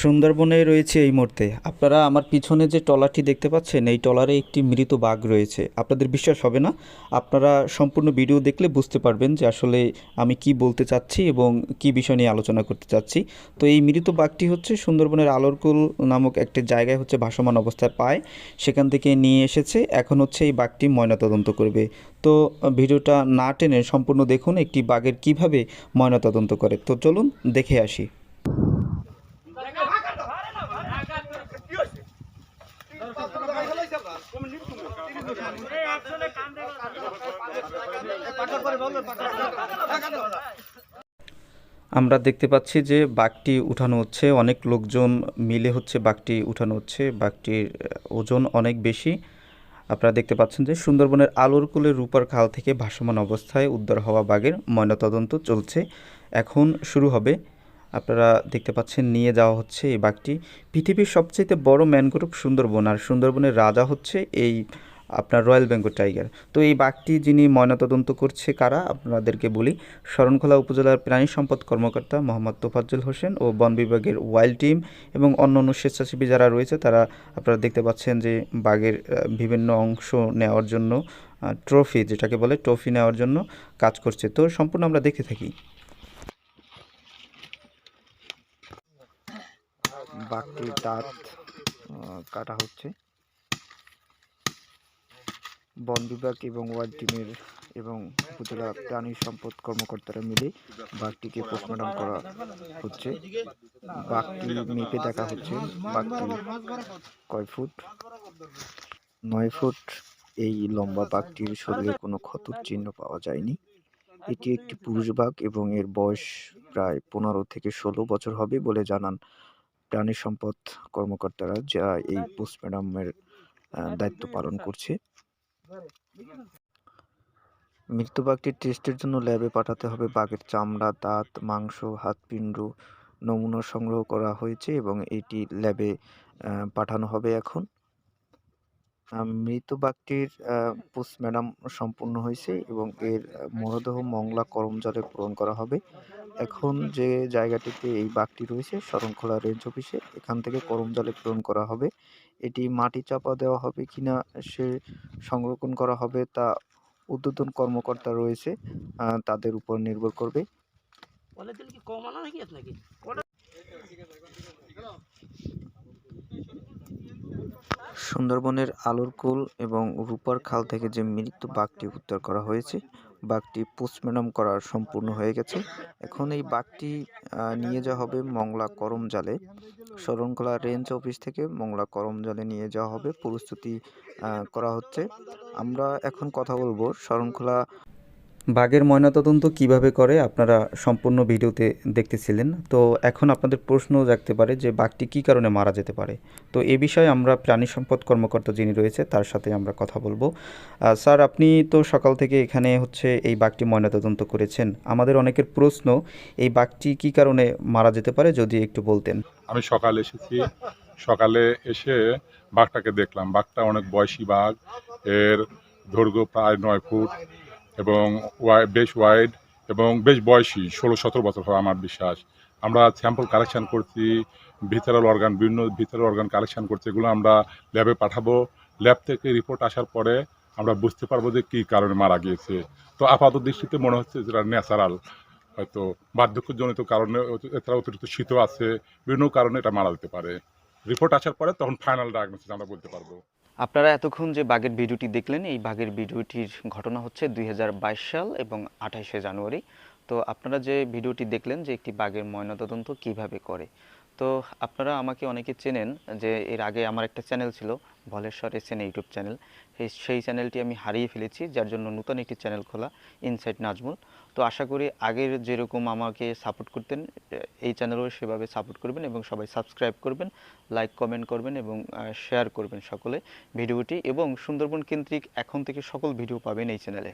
সুন্দরবনে রয়েছে এই মুহূর্তে। আপনারা আমার পিছনে যে ট্রলারটি দেখতে পাচ্ছেন, এই ট্রলারে একটি মৃত বাঘ রয়েছে। আপনাদের বিশ্বাস হবে না, আপনারা সম্পূর্ণ ভিডিও দেখলে বুঝতে পারবেন যে আসলে আমি কি বলতে চাচ্ছি এবং কি বিষয় নিয়ে আলোচনা করতে চাচ্ছি। তো এই মৃত বাঘটি হচ্ছে সুন্দরবনের আলোরকুল নামক একটি জায়গায় হচ্ছে ভাসমান অবস্থায় পায়। সেখান থেকে নিয়ে এসেছে, এখন হচ্ছে এই বাঘটি ময়নাতদন্ত করবে। তো ভিডিওটা না টেনে সম্পূর্ণ দেখুন একটি বাঘের কীভাবে ময়নাতদন্ত করে। তো চলুন দেখে আসি। আমরা দেখতে পাচ্ছি যে বাঘটি উঠানো হচ্ছে, অনেক লোকজন মিলে হচ্ছে বাঘটি উঠানো হচ্ছে। বাঘটির ওজন অনেক বেশি। আপনারা দেখতে পাচ্ছেন যে সুন্দরবনের আলোরকুলের রূপার খাল থেকে ভাসমান অবস্থায় উদ্ধার হওয়া বাঘের ময়নাতদন্ত চলছে। এখন শুরু হবে। আপনারা দেখতে পাচ্ছেন নিয়ে যাওয়া হচ্ছে এই বাঘটি। পৃথিবীর সবচেয়ে বড় ম্যানগ্রোভ সুন্দরবন, আর সুন্দরবনের রাজা হচ্ছে এই আপনার রয়্যাল বেঙ্গল টাইগার। তো এই বাঘটি যিনি ময়নাতদন্ত করছে কারা? আপনাদেরকে বলি, শরণখোলা উপজেলার প্রাণী সম্পদ কর্মকর্তা মোহাম্মদ তোফাজ্জল হোসেন ও বন বিভাগের ওয়াইল্ড টিম এবং অন্য অন্য স্বেচ্ছাসেবী যারা রয়েছে, তারা আপনারা দেখতে পাচ্ছেন যে বাঘের বিভিন্ন অংশ নেওয়ার জন্য ট্রফি যেটাকে বলে ট্রফি নেওয়ার জন্য কাজ করছে। তো সম্পূর্ণ আমরা দেখে থাকি। বাঘটির দাঁত কাটা হচ্ছে। বন বিভাগ এবং ওয়ার্ড টিমের এবং উপজেলা প্রাণী সম্পদ কর্মকর্তারা মিলে বাঘটিকে পোস্টমর্টম করা হচ্ছে। বাঘটি মেপে দেখা হচ্ছে বাঘটি কয় ফুট? নয় ফুট। এই লম্বা বাঘটির শরীরে কোনো ক্ষতর চিহ্ন পাওয়া যায়নি। এটি একটি পুরুষ বাঘ এবং এর বয়স প্রায় পনেরো থেকে ষোলো বছর হবে বলে জানান প্রাণী সম্পদ কর্মকর্তারা যা এই পোস্টমর্টমের আহ, দায়িত্ব পালন করছে। মৃত বাঘটির টেস্টের জন্য ল্যাবে পাঠাতে হবে বাঘের চামড়া, দাঁত, মাংস হাতপিণ্ড নমুনা সংগ্রহ করা হয়েছে এবং এটি ল্যাবে পাঠানো হবে এখন। মৃত বাঘটির পোস্টম্যাডাম সম্পূর্ণ হয়েছে এবং এর মরদেহ মংলা করমজালে পূরণ করা হবে। এখন যে জায়গাটিতে এই বাঘটি রয়েছে, শরণখোলা রেঞ্জ অফিসে, এখান থেকে করমজালে পূরণ করা হবে। এটি মাটি চাপা দেওয়া হবে কিনা সে সংরক্ষণ করা হবে তা উদ্বোধন কর্মকর্তা রয়েছে তাদের উপর নির্ভর করবে। সুন্দরবনের আলোর কি কম আনা নাকি? নাকি সুন্দরবনের আলোরকুল এবং রূপার খাল থেকে যে মৃত বাঘটি উদ্ধার করা হয়েছে বাঘটি পোস্টমর্টম করা সম্পূর্ণ হয়ে গেছে। এখন এই বাঘটি নিয়ে যাওয়া হবে মংলা করমজালে শরণখোলা রেঞ্জ অফিস থেকে মংলা করমজালে নিয়ে যাওয়া হবে। প্রস্তুতি করা হচ্ছে। আমরা এখন কথা বলব শরণখোলা বাঘের ময়নাতদন্ত কীভাবে করে আপনারা সম্পূর্ণ ভিডিওতে দেখতেছিলেন। তো এখন আপনাদের প্রশ্ন জাগতে পারে যে বাঘটি কী কারণে মারা যেতে পারে। তো এ বিষয়ে আমরা প্রাণী সম্পদ কর্মকর্তা যিনি রয়েছে, তার সাথে আমরা কথা বলব। স্যার, আপনি তো সকাল থেকে এখানে হচ্ছে এই বাঘটি ময়নাতদন্ত করেছেন। আমাদের অনেকের প্রশ্ন, এই বাঘটি কী কারণে মারা যেতে পারে, যদি একটু বলতেন। আমি সকালে এসেছি। সকালে এসে বাঘটাকে দেখলাম। বাঘটা অনেক বয়সী বাঘ। এর দৈর্ঘ্য প্রায় নয় ফুট। এবং বেশ ওয়াইড এবং বেশ বয়সী, ষোলো, সতেরো বছর হয় আমার বিশ্বাস। আমরা স্যাম্পল কালেকশন করছি ভিতরের অর্গান বিভিন্ন ভিতরের অর্গান কালেকশন করছি, এগুলো আমরা ল্যাবে পাঠাবো। ল্যাব থেকে রিপোর্ট আসার পরে আমরা বুঝতে পারব যে কী কারণে মারা গিয়েছে। তো আপাত দৃষ্টিতে মনে হচ্ছে যেটা ন্যাচারাল হয়তো বার্ধক্যজনিত কারণে এছাড়া অতিরিক্ত শীত আছে, বিভিন্ন কারণে এটা মারা যেতে পারে। রিপোর্ট আসার পরে তখন ফাইনাল ডায়াগনোসিস আমরা বলতে পারব। আপনারা এতক্ষণ যে বাঘের ভিডিওটি দেখলেন, এই বাঘের ভিডিওটির ঘটনা হচ্ছে দুই হাজার বাইশ সাল এবং আঠাইশে জানুয়ারি। তো আপনারা যে ভিডিওটি দেখলেন যে একটি বাঘের ময়নাতদন্ত কীভাবে করে, তো আপনারা আমাকে অনেকে চেনেন যে এর আগে আমার একটা চ্যানেল ছিল ভলেশ্বর এসএন ইউটিউব চ্যানেল। সেই সেই চ্যানেলটি আমি হারিয়ে ফেলেছি, যার জন্য নতুন একটি চ্যানেল খোলা ইনসাইট নাজমুল তো আশা করি আগের যেরকম আমাকে সাপোর্ট করতেন, এই চ্যানেলও সেভাবে সাপোর্ট করবেন এবং সবাই সাবস্ক্রাইব করবেন লাইক কমেন্ট করবেন এবং শেয়ার করবেন সকলে ভিডিওটি। এবং সুন্দরবন কেন্দ্রিক এখন থেকে সকল ভিডিও পাবেন এই চ্যানেলে।